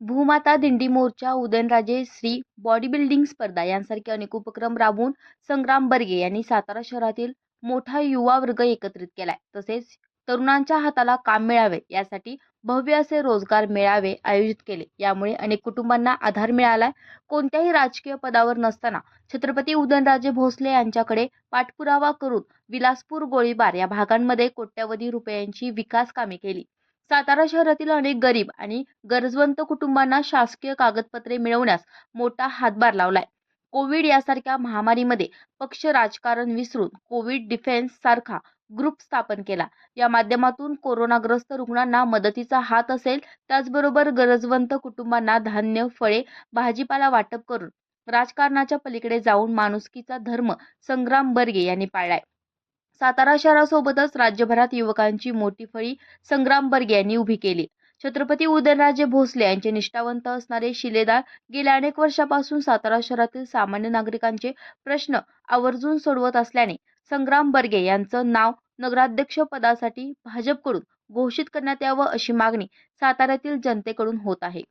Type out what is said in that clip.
भूमाता दिंडी मोर्चा Udayanraje Shri body building स्पर्धा यांसारखे अनेक उपक्रम राबवून संग्राम बर्गे यांनी सातारा शहरातील मोठा युवा वर्ग एकत्रित केलाय. तसेच तरुणांच्या हाताला काम मिळावे यासाठी भव्य असे रोजगार मेळावे आयोजित केले. यामुळे अनेक कुटुंबांना आधार मिळालाय. कोणत्याही राजकीय पदावर नसताना छत्रपती उदयनराजे भोसले यांच्याकडे पाठपुरावा करून विलासपूर गोळीबार या भागांमध्ये कोट्यवधी रुपयांची विकास कामे केली. सातारा शहरातील अनेक गरीब आणि गरजवंत कुटुंबांना शासकीय कागदपत्रे मिळवण्यास मोठा हातभार लावलाय. कोविड यासारख्या महामारीमध्ये पक्ष राजकारण विसरून कोविड डिफेन्स सारखा ग्रुप स्थापन केला. या माध्यमातून कोरोनाग्रस्त रुग्णांना मदतीचा हात असेल त्याचबरोबर गरजवंत कुटुंबांना धान्य फळे भाजीपाला वाटप करून राजकारणाच्या पलीकडे जाऊन माणुसकीचा धर्म संग्राम बर्गे यांनी पाळलाय. सातारा शहरासोबतच राज्यभरात युवकांची मोठी फळी संग्राम बर्गे यांनी उभी केली. छत्रपती उदयनराजे भोसले यांचे निष्ठावंत असणारे शिलेदार गेल्या अनेक वर्षापासून सातारा शहरातील सामान्य नागरिकांचे प्रश्न आवर्जून सोडवत असल्याने संग्राम बर्गे यांचं नाव नगराध्यक्ष पदासाठी भाजपकडून घोषित करण्यात यावं अशी मागणी साताऱ्यातील जनतेकडून होत आहे.